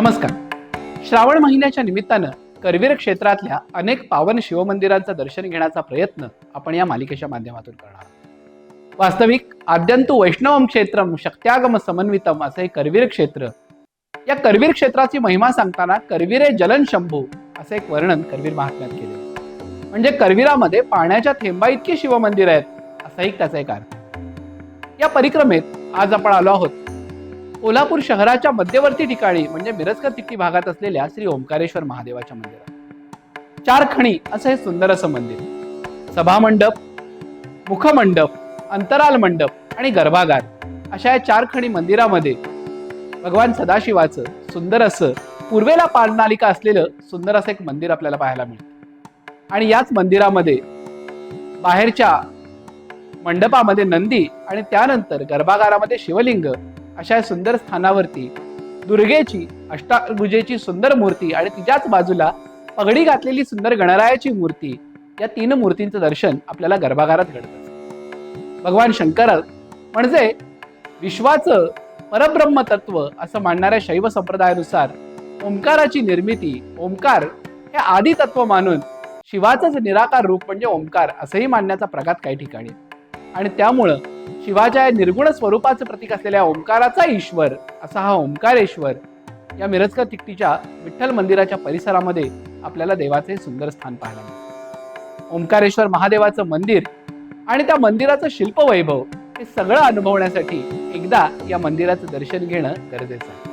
नमस्कार. श्रावण महिन्याच्या निमित्तानं करवीर क्षेत्रातल्या अनेक पावन शिवमंदिरांचं दर्शन घेण्याचा प्रयत्न आपण या मालिकेच्या माध्यमातून करणार आहोत. वास्तविक आद्यंतु वैष्णवम क्षेत्रम शक्त्यागम समन्वितम असं हे करवीर क्षेत्र या करवीर क्षेत्राची महिमा सांगताना करवीरे जलन शंभू असं एक वर्णन करवीर महात्म्यात केले म्हणजे करवीरामध्ये पाण्याच्या थेंबा इतकी शिवमंदिर आहेत असा एक त्याचा एक अर्थ. या परिक्रमेत आज आपण आलो आहोत कोल्हापूर शहराच्या मध्यवर्ती ठिकाणी म्हणजे मिरजकर तिट्टी भागात असलेल्या श्री ओंकारेश्वर महादेवाच्या मंदिरात. चार खणी असं हे सुंदर असं मंदिर. सभामंडप मुखमंडप अंतराल मंडप आणि गर्भागार अशा या चार खणी मंदिरामध्ये भगवान सदाशिवाचं सुंदर असं पूर्वेला पालनालिका असलेलं सुंदर असं एक मंदिर आपल्याला पाहायला मिळतं. आणि याच मंदिरामध्ये बाहेरच्या मंडपामध्ये नंदी आणि त्यानंतर गर्भागारामध्ये शिवलिंग अशा सुंदर स्थानावरती दुर्गेची अष्टाभुजेची सुंदर मूर्ती आणि तिच्याच बाजूला पगडी घातलेली सुंदर गणरायाची मूर्ती या तीन मूर्तींचं दर्शन आपल्याला गर्भागारात घडत भगवान शंकर म्हणजे विश्वाचं परब्रह्म तत्व असं मानणाऱ्या शैव संप्रदायानुसार ओंकाराची निर्मिती ओंकार हे आदी तत्व मानून शिवाचंच निराकार रूप म्हणजे ओंकार असंही मानण्याचा प्रघात काही ठिकाणी आहे. आणि त्यामुळं शिवाच्या या निर्गुण स्वरूपाचं प्रतीक असलेल्या ओंकाराचा ईश्वर असा हा ओंकारेश्वर या मिरजकर तिकटीच्या विठ्ठल मंदिराच्या परिसरामध्ये आपल्याला देवाचे सुंदर स्थान पाहायला मिळते. ओंकारेश्वर महादेवाचं मंदिर आणि त्या मंदिराचं शिल्पवैभव हे सगळं अनुभवण्यासाठी एकदा या मंदिराचं दर्शन घेणं गरजेचं आहे.